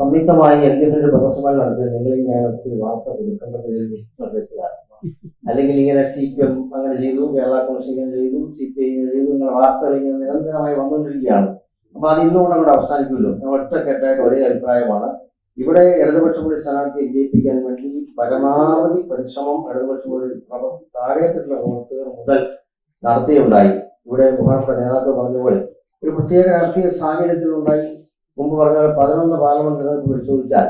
സംയുക്തമായി L D എഫിന്റെ നടത്തി നിങ്ങളിൽ ഞാൻ ഒത്തിരി വാർത്ത കൊടുക്കേണ്ടത് അല്ലെങ്കിൽ ഇങ്ങനെ സി പി എം അങ്ങനെ ചെയ്തു കേരള കോൺഗ്രസ് ഇങ്ങനെ ചെയ്തു സി പി ഐ ഇങ്ങനെ ചെയ്തു ഇങ്ങനെ വാർത്തകൾ ഇങ്ങനെ നിരന്തരമായി വന്നുകൊണ്ടിരിക്കുകയാണ്. അപ്പൊ അത് ഇന്നുകൊണ്ട് അവിടെ അവസാനിക്കുമല്ലോ. ഞാൻ ഒറ്റക്കെട്ടായിട്ട് ഒരേ അഭിപ്രായമാണ്. ഇവിടെ ഇടതുപക്ഷ മുന്നണി സ്ഥാനാർത്ഥിയെ വിജയിപ്പിക്കാൻ വേണ്ടി പരമാവധി പരിശ്രമം ഇടതുപക്ഷ മുന്നണി താഴേക്കുള്ള പ്രവർത്തകർ മുതൽ നടത്തിയുണ്ടായി. ഇവിടെ ബഹുമാനപ്പെട്ട നേതാക്കൾ പറഞ്ഞ പോലെ ഒരു പ്രത്യേക രാഷ്ട്രീയ സാഹചര്യത്തിലുണ്ടായി. മുമ്പ് പറഞ്ഞ പോലെ പതിനൊന്ന് പാർലമെന്റ് പരിശോധിച്ചാൽ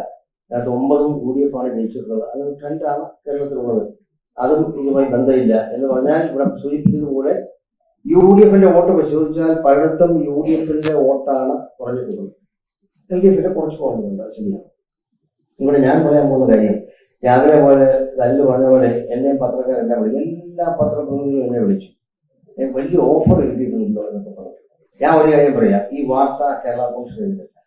അതിനകത്ത് ഒമ്പതും യു ഡി ജയിച്ചിട്ടുള്ളത്. അങ്ങനെ ട്രെൻഡാണ് കേരളത്തിലുള്ളത്. അതും ഇതുമായി ബന്ധമില്ല എന്ന് പറഞ്ഞാൽ ഇവിടെ സൂചിപ്പിച്ചതുപോലെ യു ഡി എഫിന്റെ വോട്ട് പരിശോധിച്ചാൽ പലയിടത്തും യു ഡി എഫിന്റെ വോട്ടാണ് കുറഞ്ഞിട്ടുള്ളത്. എൽ ഡി എഫിന്റെ കുറച്ച് കുറഞ്ഞിട്ടുണ്ട് ശരിയാണ്. ഇവിടെ ഞാൻ പറയാൻ പോകുന്ന കാര്യം രാവിലെ പോലെ തല്ല് പറഞ്ഞ പോലെ എന്നെയും പത്രക്കാരെല്ലാം വിളിച്ചു എല്ലാ പത്രപ്രതിനിധികളും എന്നെ വിളിച്ചു. വലിയ ഓഫർ എഴുതിയിട്ടുണ്ടോ എന്നൊക്കെ പറഞ്ഞു. ഞാൻ ഒരു കാര്യം പറയാം ഈ വാർത്ത കേരള കോൺഗ്രസ് എഴുതില്ല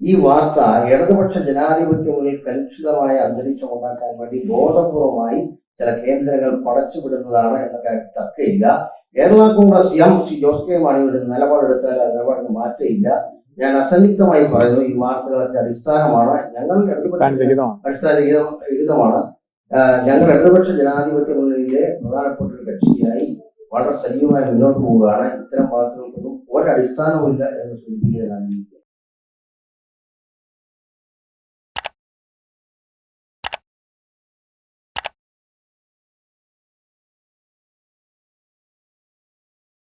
ഈ വാർത്ത ഇടതുപക്ഷ ജനാധിപത്യ മുന്നിൽ കലുഷിതമായ അന്തരീക്ഷം ഉണ്ടാക്കാൻ വേണ്ടി ബോധപൂർവമായി ചില കേന്ദ്രങ്ങൾ പടച്ചുവിടുന്നതാണ് എന്ന തർക്കമില്ല. Kerala Congress M C Jose K മാണിയുടെ നിലപാടെടുത്താൽ ആ നിലപാടിന് മാറ്റമില്ല. ഞാൻ അസന്നിഗ്ധമായി പറയുന്നു ഈ വാർത്തകളൊക്കെ അടിസ്ഥാനമാണ്. ഞങ്ങൾ അടിസ്ഥാനരഹിതമാണ്. ഞങ്ങൾ ഇടതുപക്ഷ ജനാധിപത്യ മുന്നണിയിലെ പ്രധാനപ്പെട്ട ഒരു കക്ഷിയായി വളരെ സജീവമായി മുന്നോട്ട് പോവുകയാണ്. ഇത്തരം വാർത്തകൾക്കൊന്നും ഒരടിസ്ഥാനവുമില്ല എന്ന് സൂചിപ്പിക്കുന്നതാണ്